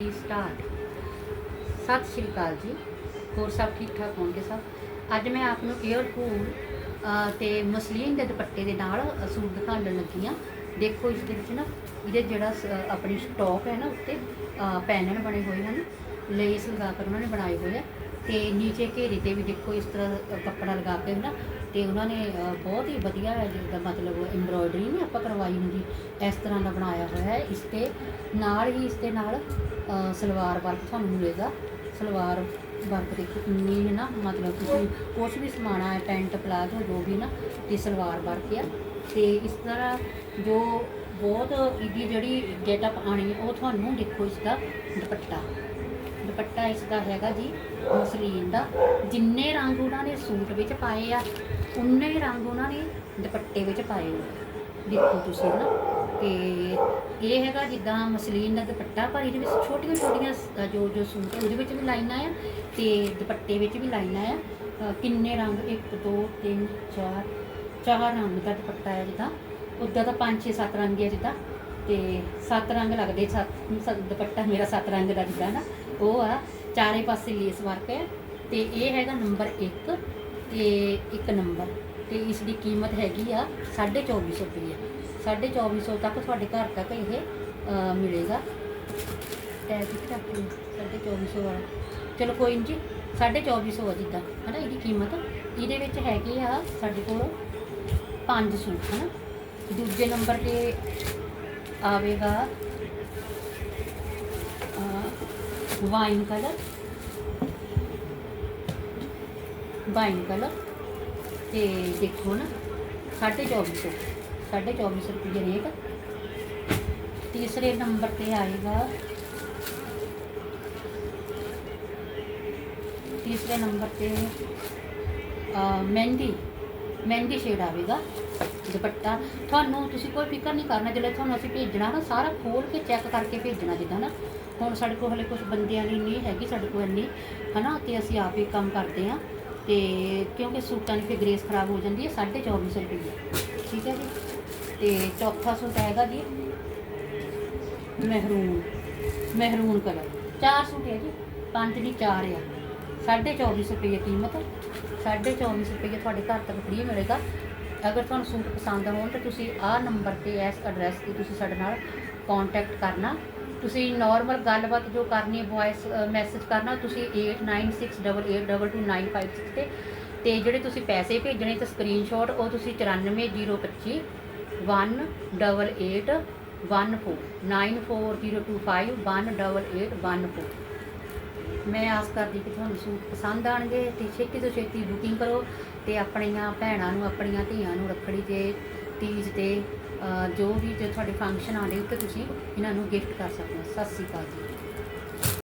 Start ਸਤਿ ਸ਼੍ਰੀ ਅਕਾਲ ਜੀ। ਹੋਰ ਸਭ ਠੀਕ ਠਾਕ ਹੋਣਗੇ ਸਭ? ਅੱਜ ਮੈਂ ਆਪ ਨੂੰ 에ਅਰ ਕੂਲ ਤੇ ਮਸਲੀਨ ਦੇ ਦੁਪੱਟੇ ਦੇ ਨਾਲ ਸੂਟ ਦਿਖਾਉਣ ਲੱਗੀ ਹਾਂ। ਦੇਖੋ ਇਸ ਦੇ ਵਿੱਚ ਨਾ, ਇਹਦੇ ਜਿਹੜਾ ਸ- ਆਪਣੀ ਸਟਾਕ ਹੈ ਨਾ ਉੱਤੇ ਪੈਨਲ ਬਣੇ ਹੋਏ ਹਨ ਲੇਸ ਲਗਾ ਕੇ ਉਹਨਾਂ ਨੇ ਬਣਾਏ ਹੋਏ ਆ। ਤੇ ਨੀਚੇ ਘੇਰੇ ਤੇ ਵੀ ਦੇਖੋ ਇਸ ਤਰ੍ਹਾਂ ਕੱਪੜਾ ਲਗਾ ਕੇ ਨਾ, ਤੇ ਉਹਨਾਂ ਨੇ ਬਹੁਤ ਹੀ ਵਧੀਆ ਜਿਸਦਾ ਮਤਲਬ ਐਮਬ੍ਰੋਇਡਰੀ ਨਹੀਂ ਆਪਾਂ ਕਰਵਾਈ ਹੁੰਦੀ, ਇਸ ਤਰ੍ਹਾਂ ਦਾ ਬਣਾਇਆ ਹੋਇਆ ਹੈ। ਇਸ ਤੇ ਨਾਲ ਹੀ ਇਸ ਦੇ ਨਾਲ ਸਲਵਾਰ ਵਰਕ ਤੁਹਾਨੂੰ ਮਿਲੇਗਾ। ਸਲਵਾਰ ਵਰਕ ਦੇਖੋ ਕਿੰਨੀ ਹੈ ਨਾ, ਮਤਲਬ ਤੁਸੀਂ ਕੁਛ ਵੀ ਸਮਾਣਾ ਹੈ, ਪੈਂਟ, ਪਲਾਜ਼ੋ, ਜੋ ਵੀ ਨਾ, ਤੇ ਸਲਵਾਰ ਵਰਕ ਆ। ਤੇ ਇਸ ਤਰ੍ਹਾਂ ਜੋ ਬਹੁਤ ਇਹਦੀ ਜਿਹੜੀ ਗੇਟਅਪ ਆਣੀ ਹੈ, ਉਹ ਤੁਹਾਨੂੰ ਦੇਖੋ ਇਸ ਦਾ ਦੁਪੱਟਾ। ਦੁਪੱਟਾ ਇਸ ਦਾ ਹੈਗਾ ਜੀ, ਮਸਲੀਨ ਦਾ। ਜਿੰਨੇ ਰੰਗ ਉਹਨਾਂ ਨੇ ਸੂਟ ਵਿੱਚ ਪਾਏ ਆ, ਉਨੇ ਰੰਗ ਉਹਨਾਂ ਨੇ ਦੁਪੱਟੇ ਵਿੱਚ ਪਾਏ ਆ। ਦੇਖੋ ਤੁਸੀਂ ਨਾ, ਤੇ ਇਹ ਹੈਗਾ ਜਿੱਦਾਂ ਮਸਲੀਨ ਦਾ ਦੁਪੱਟਾ, ਪਰ ਇਹਦੇ ਵਿੱਚ ਛੋਟੀਆਂ ਛੋਟੀਆਂ ਜੋ ਜੋ ਸੂਟ ਉਹਦੇ ਵਿੱਚ ਵੀ ਲਾਈਨਾਂ ਆ, ਤੇ ਦੁਪੱਟੇ ਵਿੱਚ ਵੀ ਲਾਈਨਾਂ ਆ। ਕਿੰਨੇ ਰੰਗ? 1 2 3 4 ਚਾਰ ਰੰਗ ਦਾ ਦੁਪੱਟਾ ਹੈ ਜਿੱਦਾਂ। ਉੱਦਾਂ ਤਾਂ 5 6 7 ਰੰਗ ਹੈ ਜਿੱਦਾਂ। ਤੇ ਸੱਤ ਰੰਗ ਲੱਗਦੇ, ਸੱਤ ਸੱਤ ਦੁਪੱਟਾ ਮੇਰਾ ਸੱਤ ਰੰਗ ਦਾ ਜਿੱਦਾਂ ਨਾ, ਉਹ ਆ, ਚਾਰੇ ਪਾਸੇ ਲੇਸ ਵਰਕ ਹੈ ਤੇ ਇਹ ਹੈਗਾ ਨੰਬਰ 1 ਤੇ ਇੱਕ ਨੰਬਰ ਤੇ ਇਸ ਦੀ ਕੀਮਤ ਹੈਗੀ ਆ 2450 ਰੁਪਏ 2450 ਤੱਕ ਤੁਹਾਡੇ ਘਰ ਤੱਕ ਇਹ ਮਿਲੇਗਾ। ਟੈਗ ਕਿੱਥੇ ਰੱਖ 2450 ਵਾਲਾ। ਚਲੋ ਕੋਈ ਨਹੀਂ ਜੀ 2450 ਆ ਜਿੱਦਾਂ, ਹਨਾ, ਇਹਦੀ ਕੀਮਤ। ਇਹਦੇ ਵਿੱਚ ਹੈਗੇ ਆ ਸਾਡੇ ਕੋਲ ਪੰਜ ਸੂਟ, ਹਨਾ। ਦੂਜੇ ਨੰਬਰ ਤੇ ਆਵੇਗਾ। ਵਾਈਨ ਕਲਰ ਵਾਈਨ ਕਲਰ ਤੇ ਦੇਖੋ ਨਾ 2450 2450 ਰੁਪਏ ਰੇਟ। ਤੀਸਰੇ ਨੰਬਰ ਤੇ ਆਏਗਾ। ਤੀਸਰੇ ਨੰਬਰ ਤੇ ਮਹਿੰਦੀ। ਮਹਿੰਦੀ ਸ਼ੇਡ ਆਵੇਗਾ, ਦੁਪੱਟਾ। ਤੁਹਾਨੂੰ ਤੁਸੀਂ ਕੋਈ ਫਿਕਰ ਨਹੀਂ ਕਰਨਾ ਜਦੋਂ ਤੁਹਾਨੂੰ ਅਸੀਂ ਭੇਜਣਾ ਨਾ, ਸਾਰਾ ਖੋਲ ਕੇ ਚੈੱਕ ਕਰਕੇ ਭੇਜਣਾ ਜਿੱਦਾਂ ਨਾ। ਹੁਣ ਸਾਡੇ ਕੋਲ ਹਲੇ ਕੁਝ ਬੰਦਿਆਂ ਦੀ ਨਹੀਂ ਹੈਗੀ, ਸਾਡੇ ਕੋਲ ਇੰਨੀ, ਹਨਾ? ਤੇ ਅਸੀਂ ਆਪ ਹੀ ਕੰਮ ਕਰਦੇ ਆ ਤੇ ਕਿਉਂਕਿ ਸੂਟਾਂ ਦੀ ਫਿਰ ਗ੍ਰੇਸ ਖਰਾਬ ਹੋ ਜਾਂਦੀ ਹੈ 2450 ਰੁਪਏ। ਠੀਕ ਹੈ ਜੀ? ਤੇ ਚੌਥਾ ਸੂਟ ਹੈਗਾ ਜੀ, ਮਹਿਰੂਨ ਮਹਿਰੂਨ ਕਲਰ। ਚਾਰ ਸੂਟ ਹੈ ਜੀ, ਪੰਜ ਦੀ ਚਾਰ ਆ। 2450 ਰੁਪਏ ਕੀਮਤ 2450 ਰੁਪਏ ਤੁਹਾਡੇ ਘਰ ਤੱਕ ਫ੍ਰੀ ਮਿਲੇਗਾ। ਅਗਰ ਤੁਹਾਨੂੰ ਸੂਟ ਪਸੰਦ ਹੋਣ ਤਾਂ ਤੁਸੀਂ ਆਹ ਨੰਬਰ ਤੇ ਇਸ ਐਡਰੈਸ ਤੇ ਤੁਸੀਂ ਸਾਡੇ ਨਾਲ ਕੰਟੈਕਟ ਕਰਨਾ। ਤੁਸੀਂ ਨਾਰਮਲ ਗੱਲਬਾਤ ਜੋ ਕਰਨੀ ਹੈ ਵੌਇਸ ਮੈਸੇਜ ਕਰਨਾ, ਤੁਸੀਂ 8968882956 ਤੇ। ਤੇ ਜਿਹੜੇ ਤੁਸੀਂ ਪੈਸੇ ਭੇਜਣੇ ਤੇ ਸਕਰੀਨਸ਼ਾਟ ਉਹ ਤੁਸੀਂ 94025 188 14 94025 ਮੈਂ ਆਸ ਕਰਦੀ ਕਿ ਤੁਹਾਨੂੰ ਸੂਟ ਪਸੰਦ ਆਣਗੇ ਤੇ ਛੇਤੀ ਤੋਂ ਛੇਤੀ ਬੁਕਿੰਗ ਕਰੋ ਤੇ ਆਪਣੀਆਂ ਭੈਣਾਂ ਨੂੰ, ਆਪਣੀਆਂ ਧੀਆਂ ਨੂੰ ਰੱਖੜੀ ਤੇ ਤੀਜ ਤੇ ਜੋ ਵੀ ਜੇ ਤੁਹਾਡੇ ਫੰਕਸ਼ਨ ਆਉਂਦੇ ਉੱਤੇ ਤੁਸੀਂ ਇਹਨਾਂ ਨੂੰ ਗਿਫਟ ਕਰ ਸਕਦੇ ਹੋ। ਸਤਿ ਸ਼੍ਰੀ ਅਕਾਲ ਜੀ।